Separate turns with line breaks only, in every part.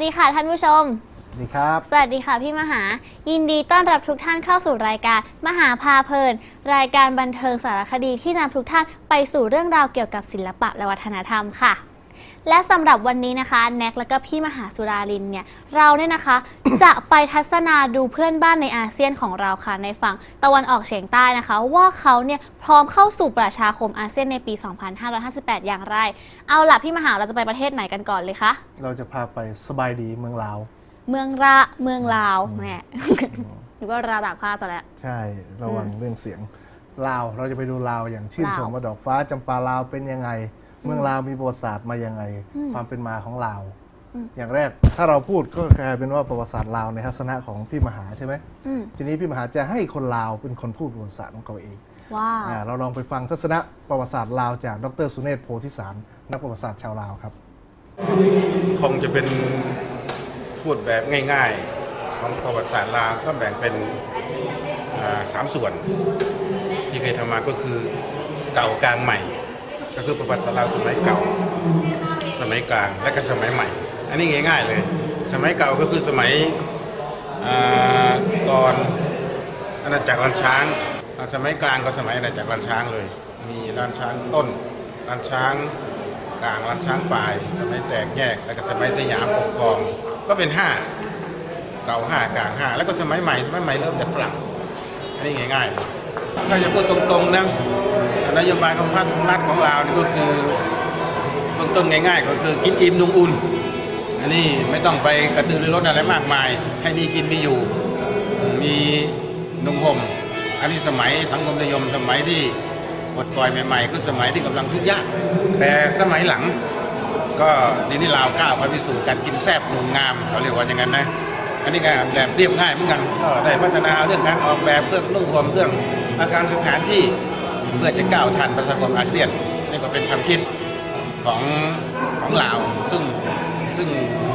สวัสดีค่ะท่านผู้ชม
สวัสดีครับ
สวัสดีค่ะพี่มหา ยินดีต้อนรับทุกท่านเข้าสู่รายการ มหาพาเพลิน รายการบันเทิงสารคดีที่นำทุกท่านไปสู่เรื่องราวเกี่ยวกับศิลปะและวัฒนธรรมค่ะ และสำหรับวันนี้นะคะแน็กและก็พี่มหาสุรารินเนี่ยเราเนี่ยนะคะ จะไปทัศนาดูเพื่อนบ้านในอาเซียนของเราค่ะในฝั่งตะวันออกเฉียงใต้นะคะ ว่าเขาเนี่ยพร้อมเข้าสู่ประชาคมอาเซียนในปี 2558 อย่างไร เอาล่ะพี่มหาเราจะไปประเทศไหนกันก่อนเลยคะ
เราจะพาไปสบายดีเมืองลาว
เมืองระเมืองลาวแหมหรือว่าราตากผ้าซะแล้ว
ใช่ระวังเรื่องเสียงลาว เราจะไปดูลาวอย่างชื่นชม
ลาว
ว่าดอกฟ้าจำปาลาวเป็นยังไง เมืองลาวมีประวัติศาสตร์มายังไง
อืม
ความเป็นมาของลาว
อืม
อย่างแรกถ้าเราพูดก็กลายเป็นว่าประวัติศาสตร์ลาวในทัศนะของพี่มหาใช่ไหม
อืม
ทีนี้พี่มหาจะให้คนลาวเป็นคนพูดประวัติศาสตร์ของเขาเอง
ว้าว
อ่าเราลองไปฟังทัศนะประวัติศาสตร์ลาวจากดรสุเนศโพธิสารนักประวัติศาสตร์ชาวลาวครับ
คงจะเป็นพูดแบบง่าย ๆ ของประวัติศาสตร์ลาวก็แบ่งเป็นอ่าสามส่วน ที่เคยทำมาก็คือเก่ากลางใหม่ ก็คือประวัติศาสตร์ลาวสมัยเก่า สมัยกลางและก็สมัยใหม่ อันนี้ง่ายๆเลย สมัยเก่าก็คือสมัยอ่าก่อนอาณาจักรลันช้างอาสมัยกลางก็สมัยอาณาจักรลันช้างเลย มีลันช้างต้นลันช้างกลางรันช้างปลาย สมัยแตกแยก แล้วก็สมัยสยามปกครอง ก็เป็นห้าเก่าห้ากลางห้าแล้วก็สมัยใหม่ สมัยใหม่เริ่มแต่ฝรั่งอันนี้ง่ายๆถ้าจะพูดตรงๆนะ นโยบายของพรรครัฐของเรานี่ก็คือเบื้องต้นง่าย ๆ ก็คือกินอิ่มนุ่งอุ่น อันนี้ไม่ต้องไปกระตือรือร้นอะไรมากมาย ให้มีกินมีอยู่ มีนุ่งห่มอันนี้สมัยสังคมนิยมสมัยที่ปลดปล่อยใหม่ๆก็สมัยที่กำลังทุกข์ยากแต่สมัยหลังก็ในนี้ลาวก้าวไปพิสูจน์การกินแซ่บหนุ่มงามเขาเรียกว่าอย่างนั้นนะอันนี้ก็แบบเรียบง่ายเหมือนกันก็ได้พัฒนาเรื่องการออกแบบเรื่องนุ่งห่มเรื่องอาคารสถานที่ เพื่อจะก้าวทันประชาคมอาเซียนนี่ก็เป็นความคิดของของลาว ซึ่งซึ่ง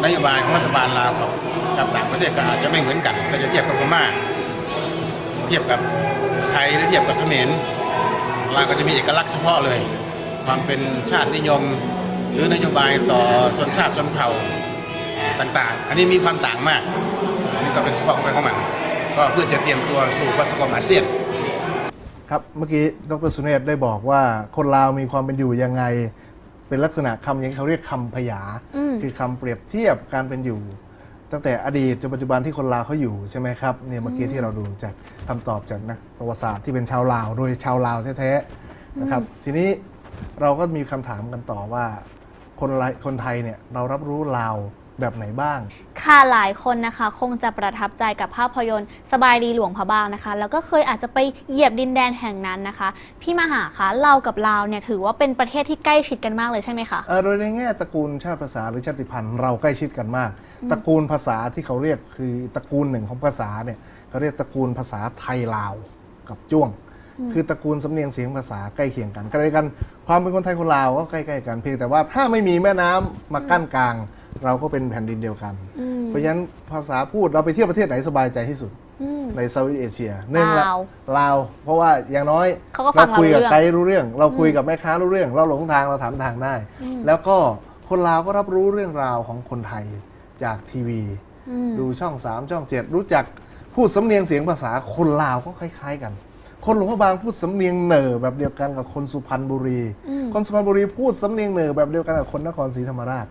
นโยบายของรัฐบาลลาวกับกับต่างประเทศก็อาจจะไม่เหมือนกันถ้าจะเทียบกับพม่าเทียบกับไทยหรือเทียบกับเขมรลาวก็จะมีเอกลักษณ์เฉพาะเลย ความเป็นชาตินิยม หรือนโยบายต่อชนชาติชนเผ่าต่างๆ อันนี้มีความต่างมากอันนี้ก็เป็นเฉพาะของมันก็เพื่อจะเตรียมตัวสู่ประสบความอาเซียน
ครับเมื่อกี้ดรสุเนศได้บอกว่าคนลาวมีความเป็นอยู่ยังไง เป็นลักษณะคำอย่างที่เขาเรียกคำพยา
อืม
คือคำเปรียบเทียบการเป็นอยู่ ตั้งแต่อดีตจนปัจจุบันที่คนลาวเขาอยู่ใช่ไหมครับเนี่ยเมื่อกี้ที่เราดูจากคำตอบจากนักประวัติศาสตร์ที่เป็นชาวลาว โดยชาวลาวแท้ๆนะครับ ทีนี้เราก็มีคำถามกันต่อว่า คนไลคนไทยเนี่ยเรารับรู้ลาว แบบไหนบ้าง
ค่ะหลายคนนะคะ คงจะประทับใจกับภาพยนตร์ สบายดีหลวงพระบางนะคะ แล้วก็เคยอาจจะไปเหยียบดินแดนแห่งนั้นนะคะ พี่มหาคะเรากับลาวเนี่ยถือว่าเป็นประเทศที่ใกล้ชิดกันมากเลยใช่ไหมคะ
เอ่อโดยในแง่ตระกูลชาติภาษาหรือชาติพันธุ์เราใกล้ชิดกันมาก ตระกูลภาษาที่เขาเรียกคือตระกูลหนึ่งของภาษาเนี่ยเขาเรียกตระกูลภาษาไทยลาวกับจ้วง คือตระกูลสำเนียงเสียงภาษาใกล้เคียงกันใกล้กัน ความเป็นคนไทยคนลาวก็ใกล้ๆกันเพียงแต่ว่าถ้าไม่มีแม่น้ำมากั้นกลาง เราก็เป็นแผ่นดินเดียวกัน
อืม
เพราะฉะนั้นภาษาพูดเราไปเที่ยวประเทศไหนสบายใจที่สุด
อืม
ในเซาท์อีสเอเชียหนึ่งละ
ลาว
ลาวเพราะว่าอย่างน้อย
เขาก็ฟังเรา
คุยกับ
รู้เรื่อง
ไกด์รู้เรื่อง เราคุยกับแม่ค้ารู้เรื่อง เราหลงทางเราถามทางได้
อืม
แล้วก็คนลาวก็รับรู้เรื่องราวของคนไทยจากทีวี
อืม
ดูช่อง3ช่อง7รู้จักพูดสำเนียงเสียงภาษาคนลาวก็คล้าย ๆ กัน คนหลวงพระบางพูดสำเนียงเหน่อแบบเดียวกันกับคนสุพรรณบุรี
อืม
คนสุพรรณบุรีพูดสำเนียงเหน่อแบบเดียวกันกับคนนครศรีธรรมราช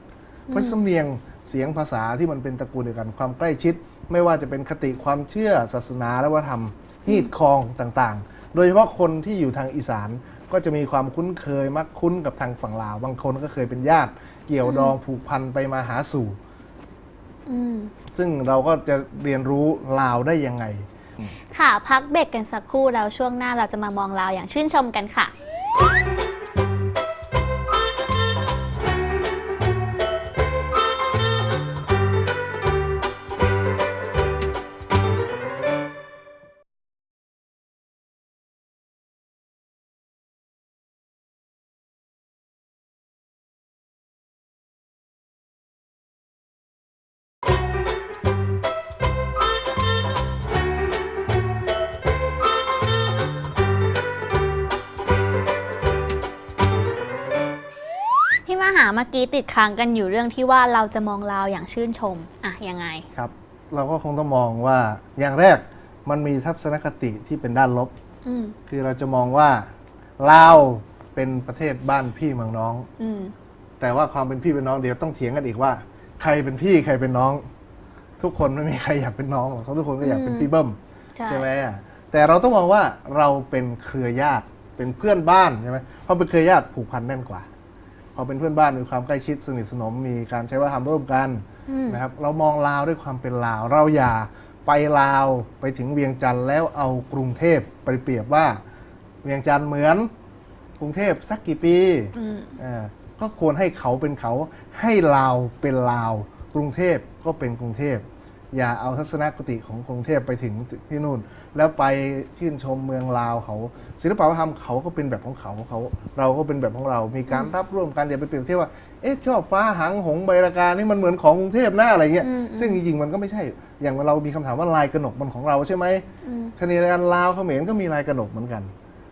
เพราะสำเนียงเสียงภาษาที่มันเป็นตระกูลเดียวกันความใกล้ชิด ไม่ว่าจะเป็นคติความเชื่อศาสนาและวัฒนธรรมฮีดคองต่างๆ โดยเฉพาะคนที่อยู่ทางอีสานก็จะมีความคุ้นเคยมักคุ้นกับทางฝั่งลาวบางคนก็เคยเป็นญาติ เกี่ยวดองผูกพันไปมาหาสู่
อืม
ซึ่งเราก็จะเรียนรู้ลาวได้ยังไง
ค่ะ พักเบรกกันสักครู่แล้วช่วงหน้าเราจะมามองลาวอย่างชื่นชมกันค่ะาเมื่อกี้ติดค้างกันอยู่เรื่องที่ว่าเราจะมองลาวอย่างชื่นชมอะยังไง
ครับ เราก็คงต้องมองว่าอย่างแรกมันมีทัศนคติที่เป็นด้านลบ
อืม
คือเราจะมองว่าลาวเป็นประเทศบ้านพี่เมืองน้อง
อืม
แต่ว่าความเป็นพี่เป็นน้องเดี๋ยวต้องเถียงกันอีกว่า ใครเป็นพี่ใครเป็นน้อง ทุกคนไม่มีใครอยากเป็นน้องหรอกเขาทุกคนก็อยากเป็นพี่เบิ้ม
ใช่
ใช่ไหมอะแต่เราต้องมองว่าเราเป็นเครือญาติเป็นเพื่อนบ้านใช่ไหมเพราะเป็นเครือญาติผูกพันแน่นกว่า พอเป็นเพื่อนบ้านมีความใกล้ชิดสนิทสนมมีการใช้วัฒนธรรมร่วมกัน
อืม
นะครับเรามองลาวด้วยความเป็นลาว เราอย่าไปลาวไปถึงเวียงจันทร์แล้วเอากรุงเทพไปเปรียบว่า เวียงจันทร์เหมือนกรุงเทพสักกี่ปี
อืม
อ่าก็ควรให้เขาเป็นเขาให้ลาวเป็นลาว กรุงเทพก็เป็นกรุงเทพ อย่าเอาทัศนคติของกรุงเทพไปถึงที่นู่น แล้วไปชื่นชมเมืองลาวเขา ศิลปวัฒนธรรมเขาก็เป็นแบบของเขาเขา เราก็เป็นแบบของเรา มีการรับร่วมกันอย่าไปเปรียบเทียบว่าเอ๊ะชอบฟ้าหางหงใบราการนี่มันเหมือนของกรุงเทพนะอะไรเงี้ย
อืม
ซึ่งจริงๆมันก็ไม่ใช่ อย่างเรามีคำถามว่าลายกระหนกมันของเราใช่ไหม
อืม
ขณะเดียวกันลาวเขมรก็มีลายกระหนกเหมือนกัน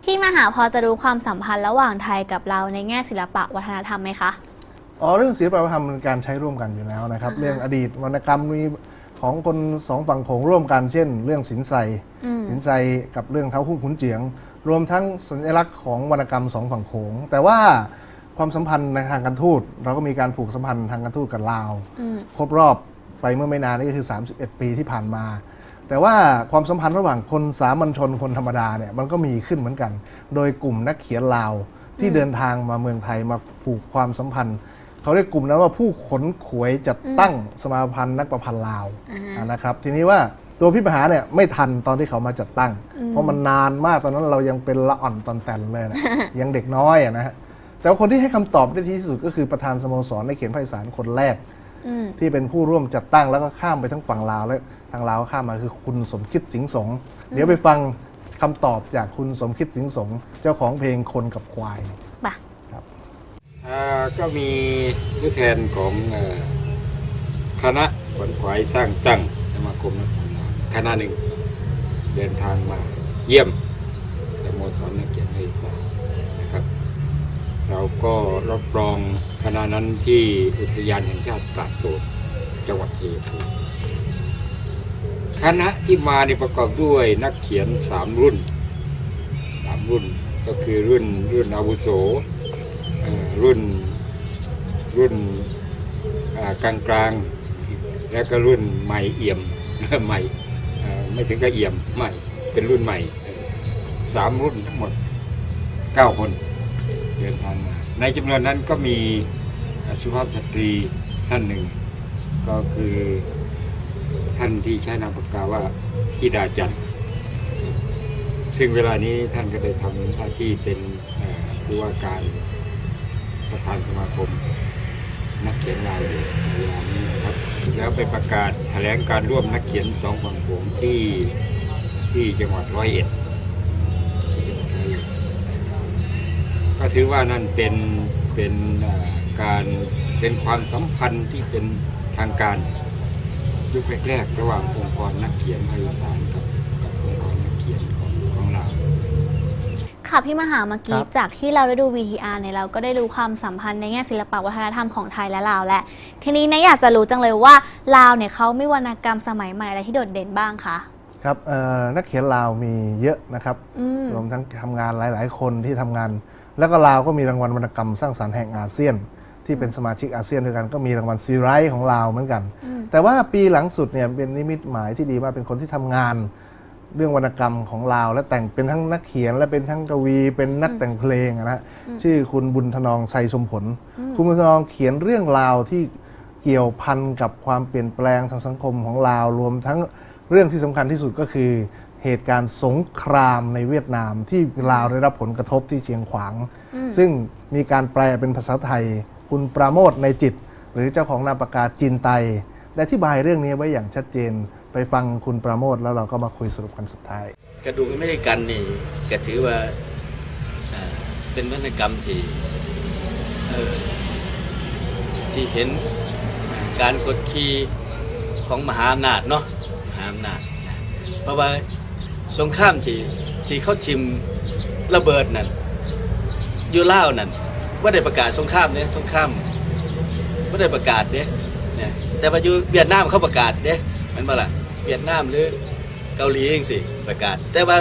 พี่มหาพอจะรู้ความสัมพันธ์ระหว่างไทยกับเราวในแง่ศิลปะวัฒนธรรมไหมคะ
อ๋อเรื่องศิลปวัฒนธรรมเป็นการใช้ร่วมกันอยู่แล้วนะครับ
อ่าฮะ
เรื่องอดีตวรรณกรรมมี ของคนสองฝั่งโขงร่วมกัน เช่น เรื่องสินไซ
อืม
สินไซกับเรื่องเท้าหุ้นขุนเจียง รวมทั้งสัญลักษณ์ของวรรณกรรมสองฝั่งโขง แต่ว่าความสัมพันธ์ในทางการทูตเราก็มีการผูกสัมพันธ์ทางการทูตกับลาว
อืม
ครบรอบไปเมื่อไม่นานนี่ก็คือ 31 ปีที่ผ่านมา แต่ว่าความสัมพันธ์ระหว่างคนสามัญชนคนธรรมดาเนี่ยมันก็มีขึ้นเหมือนกัน โดยกลุ่มนักเขียนลาวที่เดินทางมาเมืองไทยมาผูกความสัมพันธ์ เขาเรียกกลุ่มนั้นว่าผู้ขนขวยจัดตั้งสมาพันธ์นักประพันธ์ลาว
อ่าฮะ
อ่านะครับทีนี้ว่าตัวพี่มหาเนี่ยไม่ทันตอนที่เขามาจัดตั้ง
อืม
เพราะมันนานมากตอนนั้นเรายังเป็นละอ่อนตอนแต่นเลยนะยังเด็กน้อยอะนะฮะแต่ว่าคนที่ให้คำตอบได้ที่สุดก็คือประธานสโมสรในเขียนภาคอีสานคนแรก
อืม
ที่เป็นผู้ร่วมจัดตั้งแล้วก็ข้ามไปทั้งฝั่งลาวและทางลาวก็ข้ามมาคือคุณสมคิดสิงห์สงเดี๋ยวไปฟังคำตอบจากคุณสมคิดสิงห์สงเจ้าของเพลงคนกับควาย
ป่ะ
อ่า ก็มีผู้แทนของคณะขวนขวายสร้างตั้งสมาคมนักพัฒนาคณะหนึ่ง เดินทางมาเยี่ยมสโมสรนักเกียรติภาคอีสานะครับ เราก็รับรองคณะนั้นที่อุทยานแห่งชาติตาดโตดจังหวัดชัยภูคณะที่มานี่ประกอบด้วยนักเขียนสามรุ่นสามรุ่นก็คือรุ่นรุ่นอาวุโส รุ่นรุ่นกลางกลางแล้วก็รุ่นใหม่เอี่ยมใหม่ไม่ถึงกับเอี่ยมใหม่เป็นรุ่นใหม่สามรุ่นทั้งหมดเก้าคนเดินทางมาในจำนวนนั้นก็มีสุภาพสตรีท่านหนึ่ง ก็คือท่านที่ใช้นามปากกาว่าธิดาจันทร์ซึ่งเวลานี้ท่านก็ได้ทำหน้าที่เป็นผู้ว่าการ ประธานสมาคม นักเขียนลายู่ในเวลานี้นะครับ แล้วไปประกาศแถลงการร่วมนักเขียนสองฝั่งโขงที่ที่จังหวัดร้อยเอ็ดก็ถือว่านั่นเป็นเป็นการเป็นความสัมพันธ์ที่เป็นทางการยุคแรกๆระหว่างองค์กรนักเขียนภาคอีสานกับกับองค์กรนักเขียนของของลาว
ค่ะพี่มหาเมื่อกี้
ครับ
จากที่เราได้ดู VTR เนี่ยเราก็ได้รู้ความสัมพันธ์ในแง่ศิลปะวัฒนธรรมของไทยและลาวแหละทีนี้นะอยากจะรู้จังเลยว่าลาวเนี่ยเขามีวรรณกรรมสมัยใหม่อะไรที่โดดเด่นบ้างคะ
ครับเอ่อนักเขียนลาวมีเยอะนะครับ
อืม
รวมทั้งทำงานหลาย ๆ คนที่ทำงาน แล้วก็ลาวก็มีรางวัลวรรณกรรมสร้างสรรค์แห่งอาเซียน ที่เป็นสมาชิกอาเซียนด้วยกันก็มีรางวัลซีไรต์ของลาวเหมือนกัน
อืม
แต่ว่าปีหลังสุดเนี่ยเป็นนิมิตหมายที่ดีมากเป็นคนที่ทำงาน เรื่องวรรณกรรมของลาว และแต่งเป็นทั้งนักเขียน และเป็นทั้งกวี เป็นนักแต่งเพลงอะนะชื่อคุณบุญทนองไซสมผล คุณบุญทนองเขียนเรื่องราวที่เกี่ยวพันกับความเปลี่ยนแปลงทางสังคมของลาว รวมทั้งเรื่องที่สำคัญที่สุดก็คือ เหตุการณ์สงครามในเวียดนามที่ลาวได้รับผลกระทบที่เชียงขวาง ซึ่งมีการแปลเป็นภาษาไทย คุณปราโมทในจิต หรือเจ้าของนามปากกาจินไตได้อธิบายเรื่องนี้ไว้อย่างชัดเจน ไปฟังคุณปราโมทแล้วเราก็มาคุยสรุปกันสุดท้าย
กระดูกอเมริกันนี่ก็ถือว่าเป็นวรรณกรรมที่เอ่อที่เห็นการกดขี่ของมหาอำนาจเนาะมหาอำนาจเพราะว่าสงครามที่ที่เขาทิมระเบิดนั่นยูเล่าวนั่นว่าได้ประกาศสงครามเนี่ยสงครามไม่ได้ประกาศเนี่ยแต่ว่าอยู่เวียดนามเขาประกาศเด้แมันบ่ล่ะ เวียดนามหรือเกาหลีเองสิประกาศ แต่ว่า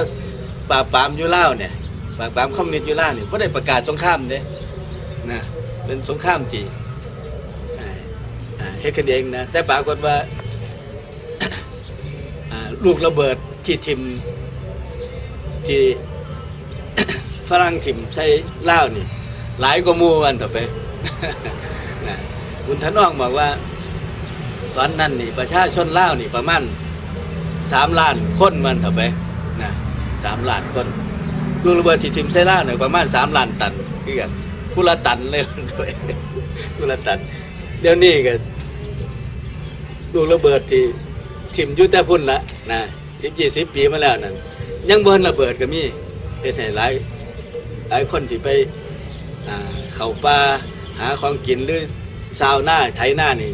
ปราบปรามยู่ลาเนี่ยปราบปรามคอมมิวนิสต์ยู่ลาเนี่ยไม่ได้ประกาศสงครามเด้นะเป็นสงครามที่อ่าอ่าเฮ็ดกันเองนะแต่ปรากฏว่าอ่าลูกระเบิดที่ทิมที่ฝรั่งถิ่มใช้เล่านี่หลายกว่ามูวันต่อไปนะคุณทนองบอกว่า ตอนนั้นนี่ประชาชนเล่านี่ประมาณ สามล้านคนวันต่อไปนะสามล้านคนลูกระเบิดที่ทิมใช้เล่าเนี่ยประมาณสามล้านตันคือกันผู้ละตันเลยด้วยผู้ละตันเดี๋ยวนี้ก็ลูกระเบิดที่ทิมยุแต่พุ่นละนะสิบยี่สิบปีมาแล้วนั่นยังบนระเบิดก็มีเป็นให้หลายหลายคนที่ไปเข้าป่าหาของกินหรือซาวหน้าไถหน้านี่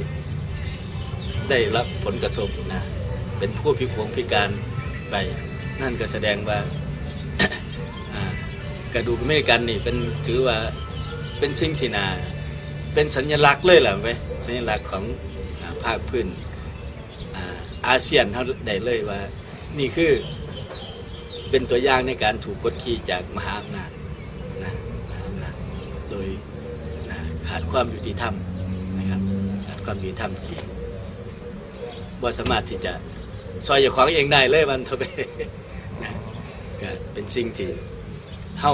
ได้รับผลกระทบนะ เป็นผู้พิกลพิการไป นั่นก็แสดงว่ากระดูกอเมริกันนี่เป็นถือว่าเป็นสิ่งที่นา เป็นสัญลักษณ์เลยแหละไปสัญลักษณ์ของอภาคพื้นอาเซียนเท่าได้เลยว่า นี่คือเป็นตัวอย่างในการถูกกดขี่จากมหาอำนาจนะนะนะโดยนะขาดความยุติธรรมนะครับขาดความยุติธรรมที่บ่สามารถที่จะ ซอยเจ้าของเองได้เลยมันเท่าไปนะก็เป็นสิ่งที่เท่า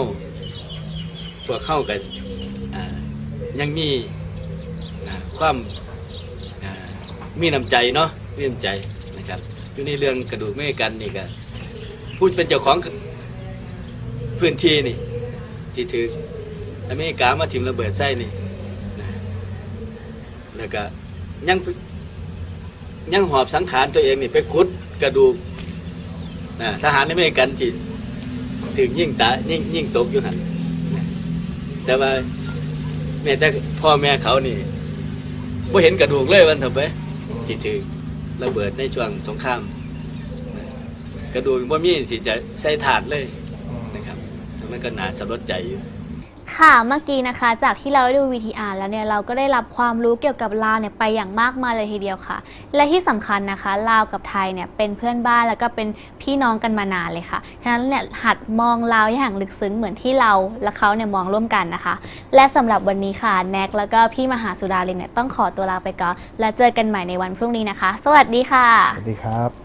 พวกเข้ากันยังมีความมีน้ำใจเนาะมีน้ำใจนะครับอยู่ในเรื่องกระดูกไม่กันนี่ก็ผู้เป็นเจ้าของพื้นที่นี่ ที่ถืออเมริกามาถิ่มระเบิดใส่นี่นะแล้วก็ยัง ยังหอบสังขารตัวเองนี่ไปขุดกระดูกทหารอเมกันที่ถึงยิ่งตายิ่งยิ่งตกอยู่หันแต่ว่าแม่แต่พ่อแม่เขานี่บ่เห็นกระดูกเลยวันเถอะไปที่ถือระเบิดในช่วงสงครามกระดูกบ่ามีสิจะใส่ถาดเลยนะครับแต่มันก็น่าสลดใจอยู่
ค่ะเมื่อกี้นะคะจากที่เราได้ดู VTR แล้วเนี่ยเราก็ได้รับความรู้เกี่ยวกับลาวเนี่ยไปอย่างมากมายเลยทีเดียวค่ะ และที่สำคัญนะคะลาวกับไทยเนี่ยเป็นเพื่อนบ้านแล้วก็เป็นพี่น้องกันมานานเลยค่ะฉะนั้นเนี่ยหัดมองลาวอย่างลึกซึ้งเหมือนที่เราและเขาเนี่ยมองร่วมกันนะคะ และสำหรับวันนี้ค่ะแน็กแล้วก็พี่มหาสุดาลินเนี่ยต้องขอตัวลาไปก่อนและเจอกันใหม่ในวันพรุ่งนี้นะคะ สวัสดีค่ะ
สวัสดีครับ